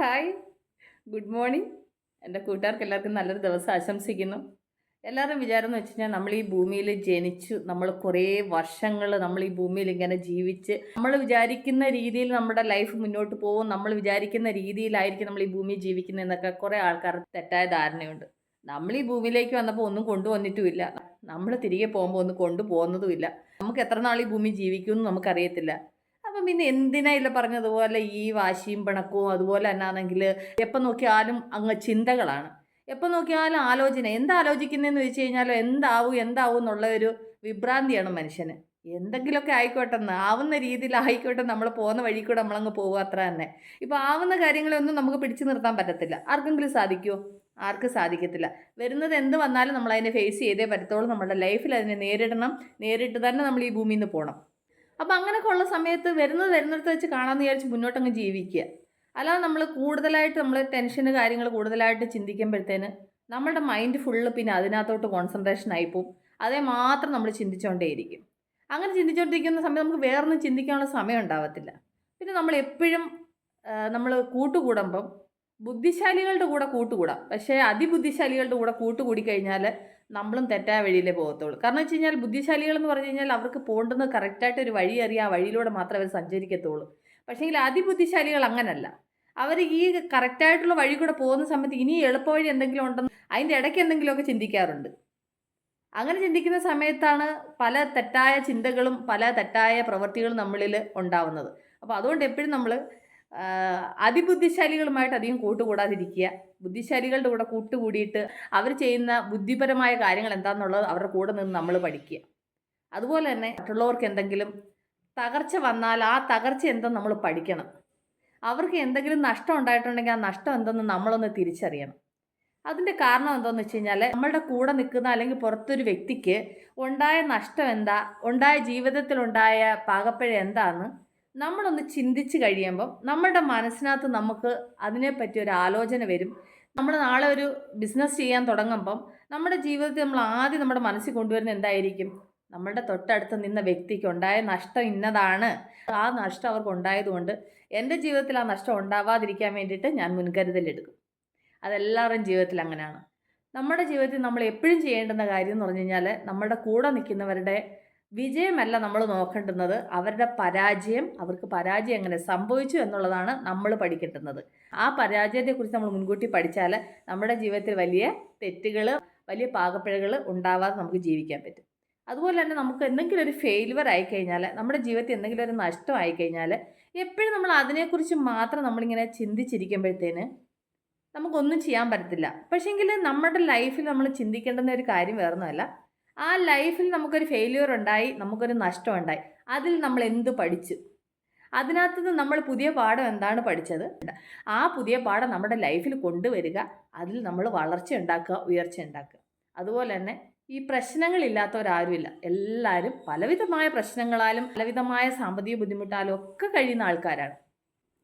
Hi good morning എന്റെ കൂട്ടുകാർക്ക് എല്ലാവർക്കും നല്ലൊരു ദിവസം ആശംസിക്കുന്നു. എല്ലാവരും വിചാരം എന്ന് വെച്ച് കഴിഞ്ഞാൽ നമ്മൾ ഈ ഭൂമിയിൽ ജനിച്ചു നമ്മൾ കുറേ വർഷങ്ങൾ നമ്മൾ ഈ ഭൂമിയിൽ ഇങ്ങനെ ജീവിച്ച് നമ്മൾ വിചാരിക്കുന്ന രീതിയിൽ നമ്മുടെ ലൈഫ് മുന്നോട്ട് പോകും നമ്മൾ വിചാരിക്കുന്ന രീതിയിലായിരിക്കും നമ്മൾ ഈ ഭൂമിയിൽ ജീവിക്കുന്നത് എന്നൊക്കെ കുറേ ആൾക്കാർ തെറ്റായ ധാരണയുണ്ട്. നമ്മൾ ഈ ഭൂമിയിലേക്ക് വന്നപ്പോൾ ഒന്നും കൊണ്ടുവന്നിട്ടുമില്ല. നമ്മൾ തിരികെ പോകുമ്പോൾ ഒന്നും കൊണ്ടുപോകുന്നതുമില്ല. നമുക്ക് എത്ര നാൾ ഈ ഭൂമി ജീവിക്കുമെന്ന് നമുക്കറിയത്തില്ല. പിന്നെ എന്തിനാ ഇല്ല പറഞ്ഞതുപോലെ ഈ വാശിയും പിണക്കവും അതുപോലെ തന്നെയാണെങ്കിൽ എപ്പം നോക്കിയാലും അങ്ങ് ചിന്തകളാണ്. എപ്പം നോക്കിയാലും ആലോചന. എന്താലോചിക്കുന്നതെന്ന് വെച്ച് കഴിഞ്ഞാൽ എന്താവും എന്താവും എന്നുള്ള ഒരു വിഭ്രാന്തിയാണ് മനുഷ്യന്. എന്തെങ്കിലുമൊക്കെ ആയിക്കോട്ടെ എന്ന് ആവുന്ന രീതിയിൽ ആയിക്കോട്ടെ നമ്മൾ പോകുന്ന വഴി കൂടെ നമ്മളങ്ങ് പോകുക അത്ര തന്നെ. ഇപ്പോൾ ആവുന്ന കാര്യങ്ങളൊന്നും നമുക്ക് പിടിച്ചു നിർത്താൻ പറ്റത്തില്ല. ആർക്കെങ്കിലും സാധിക്കുമോ ആർക്കും സാധിക്കത്തില്ല. വരുന്നത് എന്ത് വന്നാലും നമ്മൾ അതിനെ ഫേസ് ചെയ്തേ പറ്റത്തുള്ളൂ. നമ്മുടെ ലൈഫിൽ അതിനെ നേരിടണം. നേരിട്ട് തന്നെ നമ്മൾ ഈ ഭൂമിയിൽ നിന്ന് പോകണം അപ്പോൾ അങ്ങനെയൊക്കെ ഉള്ള സമയത്ത് വരുന്നത് വരുന്നിടത്ത് വെച്ച് കാണാമെന്ന് വിചാരിച്ച് മുന്നോട്ടങ്ങ് ജീവിക്കുക. അല്ലാതെ നമ്മൾ കൂടുതലായിട്ട് നമ്മൾ ടെൻഷന് കാര്യങ്ങൾ കൂടുതലായിട്ട് ചിന്തിക്കുമ്പോഴത്തേന് നമ്മുടെ മൈൻഡ് ഫുള്ള് പിന്നെ അതിനകത്തോട്ട് കോൺസെൻട്രേഷൻ ആയിപ്പോവും അതേ മാത്രം നമ്മൾ ചിന്തിച്ചുകൊണ്ടേയിരിക്കും അങ്ങനെ ചിന്തിച്ചുകൊണ്ടിരിക്കുന്ന സമയത്ത് നമുക്ക് വേറൊന്നും ചിന്തിക്കാനുള്ള സമയം ഉണ്ടാവത്തില്ല. പിന്നെ നമ്മൾ എപ്പോഴും നമ്മൾ കൂട്ടുകൂടുമ്പം ബുദ്ധിശാലികളുടെ കൂടെ കൂട്ടുകൂടാം. പക്ഷേ അതിബുദ്ധിശാലികളുടെ കൂടെ കൂട്ടുകൂടി കഴിഞ്ഞാൽ നമ്മളും തെറ്റായ വഴിയിലേ പോകത്തുള്ളൂ. കാരണം വെച്ച് കഴിഞ്ഞാൽ ബുദ്ധിശാലികൾ എന്ന് പറഞ്ഞു കഴിഞ്ഞാൽ അവർക്ക് പോകേണ്ടത് കറക്റ്റായിട്ട് ഒരു വഴി അറിയാം ആ വഴിയിലൂടെ മാത്രമേ അവർ സഞ്ചരിക്കത്തുള്ളൂ. പക്ഷേ അതിബുദ്ധിശാലികൾ അങ്ങനല്ല. അവർ ഈ കറക്റ്റായിട്ടുള്ള വഴി കൂടെ പോകുന്ന സമയത്ത് ഇനി എളുപ്പവഴി എന്തെങ്കിലും ഉണ്ടെന്ന് അതിന്റെ ഇടയ്ക്ക് എന്തെങ്കിലുമൊക്കെ ചിന്തിക്കാറുണ്ട്. അങ്ങനെ ചിന്തിക്കുന്ന സമയത്താണ് പല തെറ്റായ ചിന്തകളും പല തെറ്റായ പ്രവൃത്തികളും നമ്മളിൽ ഉണ്ടാവുന്നത്. അപ്പോൾ അതുകൊണ്ട് എപ്പോഴും നമ്മൾ അതിബുദ്ധിശാലികളുമായിട്ട് അധികം കൂട്ടുകൂടാതിരിക്കുക. ബുദ്ധിശാലികളുടെ കൂടെ കൂട്ടുകൂടിയിട്ട് അവർ ചെയ്യുന്ന ബുദ്ധിപരമായ കാര്യങ്ങൾ എന്താണെന്നുള്ളത് അവരുടെ കൂടെ നിന്ന് നമ്മൾ പഠിക്കുക. അതുപോലെ തന്നെ മറ്റുള്ളവർക്ക് എന്തെങ്കിലും തകർച്ച വന്നാൽ ആ തകർച്ച എന്തെന്ന് നമ്മൾ പഠിക്കണം. അവർക്ക് എന്തെങ്കിലും നഷ്ടം ഉണ്ടായിട്ടുണ്ടെങ്കിൽ ആ നഷ്ടം എന്തെന്ന് നമ്മളൊന്ന് തിരിച്ചറിയണം. അതിന്റെ കാരണം എന്താണെന്ന് വെച്ച് കഴിഞ്ഞാൽ നമ്മളുടെ കൂടെ നിൽക്കുന്ന അല്ലെങ്കിൽ പുറത്തൊരു വ്യക്തിക്ക് ഉണ്ടായ നഷ്ടം എന്താ? ഉണ്ടായ ജീവിതത്തിലുണ്ടായ പാകപ്പിഴ എന്താണെന്ന് നമ്മളൊന്ന് ചിന്തിച്ച് കഴിയുമ്പം നമ്മുടെ മനസ്സിനകത്ത് നമുക്ക് അതിനെപ്പറ്റി ഒരു ആലോചന വരും. നമ്മൾ നാളെ ഒരു ബിസിനസ് ചെയ്യാൻ തുടങ്ങുമ്പം നമ്മുടെ ജീവിതത്തിൽ നമ്മൾ ആദ്യം നമ്മുടെ മനസ്സിൽ കൊണ്ടുവരുന്ന എന്തായിരിക്കും? നമ്മളുടെ തൊട്ടടുത്ത് നിന്ന വ്യക്തിക്ക് ഉണ്ടായ നഷ്ടം ഇന്നതാണ്. ആ നഷ്ടം അവർക്ക് ഉണ്ടായതുകൊണ്ട് എന്റെ ജീവിതത്തിൽ ആ നഷ്ടം ഉണ്ടാവാതിരിക്കാൻ വേണ്ടിയിട്ട് ഞാൻ മുൻകരുതലെടുക്കും അതെല്ലാവരുടെയും ജീവിതത്തിൽ അങ്ങനെയാണ്. നമ്മുടെ ജീവിതത്തിൽ നമ്മൾ എപ്പോഴും ചെയ്യേണ്ടുന്ന കാര്യം എന്ന് പറഞ്ഞു കഴിഞ്ഞാൽ നമ്മുടെ കൂടെ നിൽക്കുന്നവരുടെ വിജയമല്ല നമ്മൾ നോക്കേണ്ടുന്നത്. അവരുടെ പരാജയം അവർക്ക് പരാജയം എങ്ങനെ സംഭവിച്ചു എന്നുള്ളതാണ് നമ്മൾ പഠിക്കേണ്ടുന്നത്. ആ പരാജയത്തെക്കുറിച്ച് നമ്മൾ മുൻകൂട്ടി പഠിച്ചാൽ നമ്മുടെ ജീവിതത്തിൽ വലിയ തെറ്റുകൾ വലിയ പാകപ്പിഴകൾ ഉണ്ടാവാതെ നമുക്ക് ജീവിക്കാൻ പറ്റും. അതുപോലെ തന്നെ നമുക്ക് എന്തെങ്കിലും ഒരു ഫെയിലുവർ ആയിക്കഴിഞ്ഞാൽ നമ്മുടെ ജീവിതത്തിൽ എന്തെങ്കിലും ഒരു നഷ്ടം ആയിക്കഴിഞ്ഞാൽ എപ്പോഴും നമ്മൾ അതിനെക്കുറിച്ച് മാത്രം നമ്മളിങ്ങനെ ചിന്തിച്ചിരിക്കുമ്പോഴത്തേന് നമുക്കൊന്നും ചെയ്യാൻ പറ്റത്തില്ല. പക്ഷേങ്കിൽ നമ്മുടെ ലൈഫിൽ നമ്മൾ ചിന്തിക്കേണ്ടുന്ന ഒരു കാര്യം വേറൊന്നുമല്ല. ആ ലൈഫിൽ നമുക്കൊരു ഫെയിലിയർ ഉണ്ടായി നമുക്കൊരു നഷ്ടം ഉണ്ടായി. അതിൽ നമ്മൾ എന്ത് പഠിച്ചു? അതിനകത്ത് നമ്മൾ പുതിയ പാഠം എന്താണ് പഠിച്ചത്? ആ പുതിയ പാഠം നമ്മുടെ ലൈഫിൽ കൊണ്ടുവരിക അതിൽ നമ്മൾ വളർച്ച ഉണ്ടാക്കുക ഉയർച്ച ഉണ്ടാക്കുക. അതുപോലെ തന്നെ ഈ പ്രശ്നങ്ങളില്ലാത്തവരാരുമില്ല എല്ലാവരും പലവിധമായ പ്രശ്നങ്ങളാലും പലവിധമായ സാമ്പത്തിക ബുദ്ധിമുട്ടാലും ഒക്കെ കഴിയുന്ന ആൾക്കാരാണ്.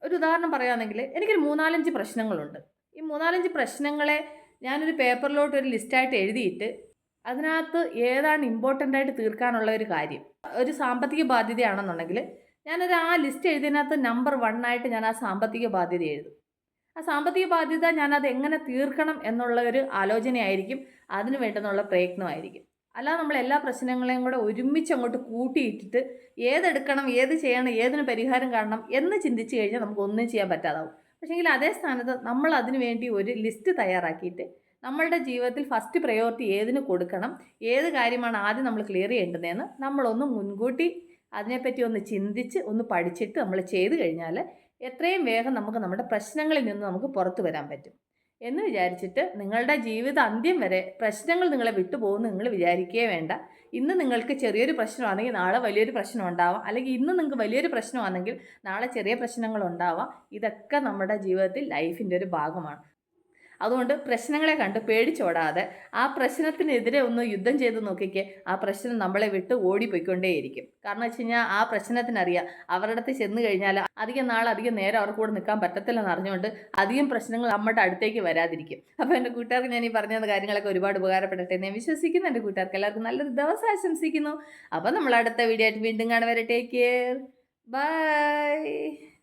ഒരു ഉദാഹരണം പറയുകയാണെങ്കിൽ എനിക്കൊരു മൂന്നാലഞ്ച് പ്രശ്നങ്ങളുണ്ട്. ഈ മൂന്നാലഞ്ച് പ്രശ്നങ്ങളെ ഞാനൊരു പേപ്പറിലോട്ട് ഒരു ലിസ്റ്റായിട്ട് എഴുതിയിട്ട് അതിനകത്ത് ഏതാണ് ഇമ്പോർട്ടന്റ് ആയിട്ട് തീർക്കാനുള്ള ഒരു കാര്യം? ഒരു സാമ്പത്തിക ബാധ്യതയാണെന്നുണ്ടെങ്കിൽ ഞാനൊരു ആ ലിസ്റ്റ് എഴുതിയതിനകത്ത് നമ്പർ വൺ ആയിട്ട് ഞാൻ ആ സാമ്പത്തിക ബാധ്യത എഴുതും. ആ സാമ്പത്തിക ബാധ്യത ഞാനത് എങ്ങനെ തീർക്കണം എന്നുള്ള ഒരു ആലോചനയായിരിക്കും അതിന് വേണ്ടുന്നുള്ള പ്രയത്നമായിരിക്കും. അല്ലാതെ നമ്മൾ എല്ലാ പ്രശ്നങ്ങളെയും കൂടെ ഒരുമിച്ച് അങ്ങോട്ട് കൂട്ടിയിട്ടിട്ട് ഏതെടുക്കണം ഏത് ചെയ്യണം ഏതിന് പരിഹാരം കാണണം എന്ന് ചിന്തിച്ചു കഴിഞ്ഞാൽ നമുക്ക് ഒന്നും ചെയ്യാൻ പറ്റാതാവും. പക്ഷേങ്കിൽ അതേ സ്ഥാനത്ത് നമ്മൾ അതിനു വേണ്ടി ഒരു ലിസ്റ്റ് തയ്യാറാക്കിയിട്ട് നമ്മളുടെ ജീവിതത്തിൽ ഫസ്റ്റ് പ്രയോറിറ്റി ഏതിന് കൊടുക്കണം? ഏത് കാര്യമാണ് ആദ്യം നമ്മൾ ക്ലിയർ ചെയ്യേണ്ടതെന്ന് നമ്മളൊന്ന് മുൻകൂട്ടി അതിനെപ്പറ്റി ഒന്ന് ചിന്തിച്ച് ഒന്ന് പഠിച്ചിട്ട് നമ്മൾ ചെയ്തു കഴിഞ്ഞാൽ എത്രയും വേഗം നമുക്ക് നമ്മുടെ പ്രശ്നങ്ങളിൽ നിന്ന് നമുക്ക് പുറത്തു വരാൻ പറ്റും. എന്ന് വിചാരിച്ചിട്ട് നിങ്ങളുടെ ജീവിത അന്ത്യം വരെ പ്രശ്നങ്ങൾ നിങ്ങളെ വിട്ടുപോകുമെന്ന് നിങ്ങൾ വിചാരിക്കുകയേ വേണ്ട. ഇന്ന് നിങ്ങൾക്ക് ചെറിയൊരു പ്രശ്നമാണെങ്കിൽ നാളെ വലിയൊരു പ്രശ്നം ഉണ്ടാവാം അല്ലെങ്കിൽ ഇന്ന് നിങ്ങൾക്ക് വലിയൊരു പ്രശ്നമാണെങ്കിൽ നാളെ ചെറിയ പ്രശ്നങ്ങൾ ഉണ്ടാവാം ഇതൊക്കെ നമ്മുടെ ജീവിതത്തിൽ ലൈഫിന്റെ ഒരു ഭാഗമാണ്. അതുകൊണ്ട് പ്രശ്നങ്ങളെ കണ്ട് പേടിച്ചോടാതെ ആ പ്രശ്നത്തിനെതിരെ ഒന്ന് യുദ്ധം ചെയ്ത് നോക്കിക്കേ. ആ പ്രശ്നം നമ്മളെ വിട്ട് ഓടിപ്പോയിക്കൊണ്ടേയിരിക്കും. കാരണം വെച്ച് കഴിഞ്ഞാൽ ആ പ്രശ്നത്തിനറിയാം. അവരുടെ അടുത്ത് ചെന്ന് കഴിഞ്ഞാൽ അധികം നാൾ അധികം നേരം അവർക്ക് കൂടെ നിൽക്കാൻ പറ്റത്തില്ലെന്ന് അറിഞ്ഞുകൊണ്ട് അധികം പ്രശ്നങ്ങൾ നമ്മുടെ അടുത്തേക്ക് വരാതിരിക്കും. അപ്പോൾ എന്റെ കൂട്ടുകാർക്ക് ഞാൻ ഈ പറഞ്ഞ കാര്യങ്ങളൊക്കെ ഒരുപാട് ഉപകാരപ്പെടട്ടെ എന്ന് വിശ്വസിക്കുന്നു എന്റെ കൂട്ടുകാർക്ക് എല്ലാവർക്കും നല്ലൊരു ദിവസം ആശംസിക്കുന്നു. അപ്പോൾ നമ്മൾ അടുത്ത വീഡിയോ ആയിട്ട് വീണ്ടും കാണുവരെ ടേക്ക് കെയർ ബൈ